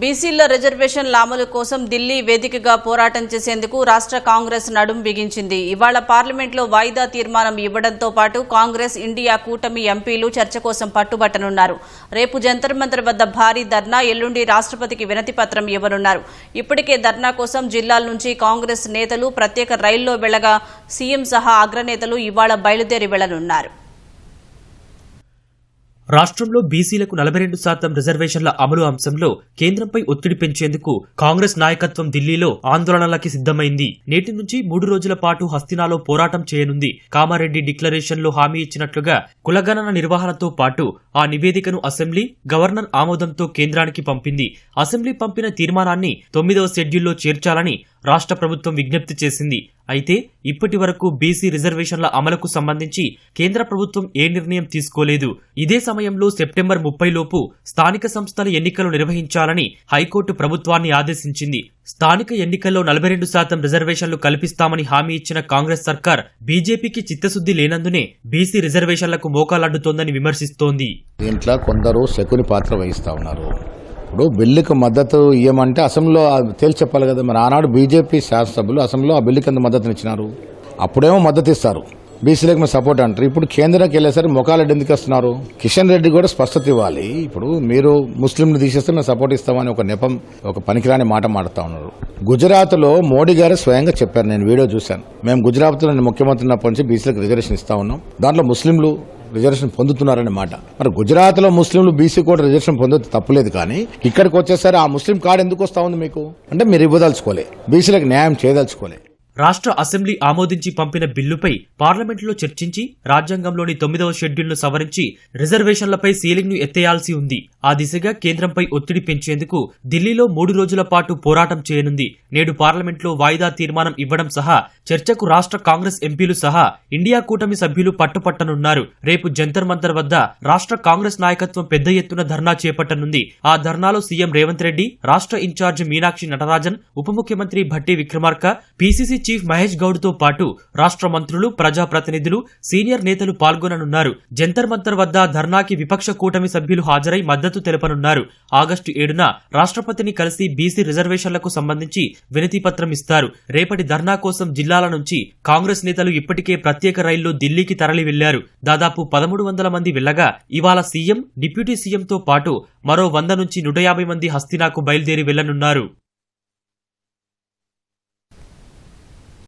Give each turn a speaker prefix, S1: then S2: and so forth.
S1: బీసీల రిజర్వేషన్ల అమలు కోసం ఢిల్లీ వేదికగా పోరాటం చేసేందుకు రాష్ట్ర కాంగ్రెస్ నడుం బిగించింది. ఇవాళ పార్లమెంట్లో వాయిదా తీర్మానం ఇవ్వడంతో పాటు కాంగ్రెస్ ఇండియా కూటమి ఎంపీలు చర్చ కోసం పట్టుబట్టనున్నారు. రేపు జంతర్ మంతర్ వద్ద భారీ ధర్నా ఎల్లుండి రాష్ట్రపతికి వినతి పత్రం ఇవ్వనున్నారు. ఇప్పటికే ధర్నా కోసం జిల్లాల నుంచి కాంగ్రెస్ నేతలు ప్రత్యేక రైల్లో వెళ్ళగా సీఎం సహా అగ్రనేతలు ఇవాళ బయలుదేరి వెళ్ళనున్నారు
S2: రాష్ట్రంలో బీసీలకు నలభై రెండు శాతం రిజర్వేషన్ల అమలు అంశంలో కేంద్రంపై ఒత్తిడి పెంచేందుకు కాంగ్రెస్ నాయకత్వం ఢిల్లీలో ఆందోళనలకి సిద్ధమైంది. నేటి నుంచి మూడు రోజుల పాటు హస్తినాలో పోరాటం చేయనుంది. కామారెడ్డి డిక్లరేషన్లో హామీ ఇచ్చినట్లుగా కులగణన నిర్వహణతో పాటు ఆ నివేదికను అసెంబ్లీ గవర్నర్ ఆమోదంతో కేంద్రానికి పంపింది. అసెంబ్లీ పంపిన తీర్మానాన్ని తొమ్మిదవ షెడ్యూల్లో చేర్చాలని రాష్ట్ర ప్రభుత్వం విజ్ఞప్తి చేసింది. అయితే ఇప్పటి వరకు బీసీ రిజర్వేషన్ల అమలుకు సంబంధించి కేంద్ర ప్రభుత్వం ఏ నిర్ణయం తీసుకోలేదు. ఇదే సమయంలో సెప్టెంబర్ ముప్పై లోపు స్థానిక సంస్థల ఎన్నికలు నిర్వహించాలని హైకోర్టు ప్రభుత్వాన్ని ఆదేశించింది. స్థానిక ఎన్నికల్లో నలభై రెండు శాతం రిజర్వేషన్లు కల్పిస్తామని హామీ ఇచ్చిన కాంగ్రెస్ సర్కార్ బీజేపీకి చిత్తశుద్ధి లేనందునే బీసీ రిజర్వేషన్లకు మోకాలడ్డుతోందని విమర్శిస్తోంది.
S3: దీంట్లో కొందరు శకుని పాత్ర వహిస్తా ఉన్నారు. ఇప్పుడు బిల్లుకు మద్దతు ఇవ్వమంటే అసెంబ్లీలో తేల్చి చెప్పాలి కదా మరి. ఆనాడు బీజేపీ శాసనసభ్యులు అసెంబ్లీలో ఆ బిల్లుకి కింద మద్దతునిచ్చినారు అప్పుడేమో మద్దతు ఇస్తారు. బీసీలకు మేము సపోర్ట్ అంటారు. ఇప్పుడు కేంద్రానికి వెళ్ళేసరికి మొకాలెడ్డి ఎందుకు వస్తున్నారు కిషన్ రెడ్డి కూడా స్పష్టత ఇవ్వాలి. ఇప్పుడు మీరు ముస్లింలు తీసేస్తే మేము సపోర్ట్ ఇస్తామని ఒక నెపం ఒక పనికిరాని మాట మాడుతా ఉన్నారు. గుజరాత్లో మోడీ గారు స్వయంగా చెప్పారు. నేను వీడియో చూశాను. మేము గుజరాత్లో ముఖ్యమంత్రి ఉన్నప్పటి నుంచి బీసీలకు రిజర్వేషన్ ఇస్తా ఉన్నాం. దాంట్లో ముస్లింలు రిజర్వేషన్ పొందుతున్నారనే మాట. మరి గుజరాత్లో ముస్లింలు బీసీ కూడా రిజర్వేషన్ పొందొచ్చు తప్పులేదు కానీ ఇక్కడికి వచ్చేసరి ఆ ముస్లిం కార్డు ఎందుకు వస్తా ఉంది మీకు? అంటే మీరు ఇవ్వదలుచుకోలే. బీసీలకు న్యాయం చేయదలుచుకోలే.
S2: రాష్ట్ర అసెంబ్లీ ఆమోదించి పంపిన బిల్లుపై పార్లమెంటులో చర్చించి రాజ్యాంగంలోని తొమ్మిదవ షెడ్యూల్ను సవరించి రిజర్వేషన్లపై సీలింగ్ను ఎత్తేయాల్సి ఉంది. ఆ దిశగా కేంద్రంపై ఒత్తిడి పెంచేందుకు ఢిల్లీలో మూడు రోజుల పాటు పోరాటం చేయనుంది. నేడు పార్లమెంట్లో వాయిదా తీర్మానం ఇవ్వడం సహా చర్చకు రాష్ట్ర కాంగ్రెస్ ఎంపీలు సహా ఇండియా కూటమి సభ్యులు పట్టుపట్టనున్నారు. రేపు జంతర్ మంతర్ వద్ద రాష్ట్ర కాంగ్రెస్ నాయకత్వం పెద్ద ఎత్తున ధర్నా చేపట్టనుంది. ఆ ధర్నాలో సీఎం రేవంత్ రెడ్డి రాష్ట్ర ఇన్ఛార్జ్ మీనాక్షి నటరాజన్ ఉప ముఖ్యమంత్రి భట్టి విక్రమార్క పీసీసీ చీఫ్ మహేష్ గౌడ్తో పాటు రాష్ట్ర మంత్రులు ప్రజాప్రతినిధులు సీనియర్ నేతలు పాల్గొననున్నారు. జంతర్ మంతర్ వద్ద ధర్నాకి విపక్ష కూటమి సభ్యులు హాజరై మద్దతు తెలపనున్నారు. ఆగస్టు ఏడున రాష్ట్రపతిని కలిసి బీసీ రిజర్వేషన్లకు సంబంధించి వినతిపత్రం ఇస్తారు. రేపటి ధర్నా కోసం జిల్లాల నుంచి కాంగ్రెస్ నేతలు ఇప్పటికే ప్రత్యేక రైల్లో ఢిల్లీకి తరలి వెళ్ళారు దాదాపు పదమూడు వందల మంది వెళ్ళగా ఇవాళ సీఎం డిప్యూటీ సీఎంతో పాటు మరో వంద నుంచి నూట యాభై మంది హస్తినాకు బయలుదేరి వెళ్ళనున్నారు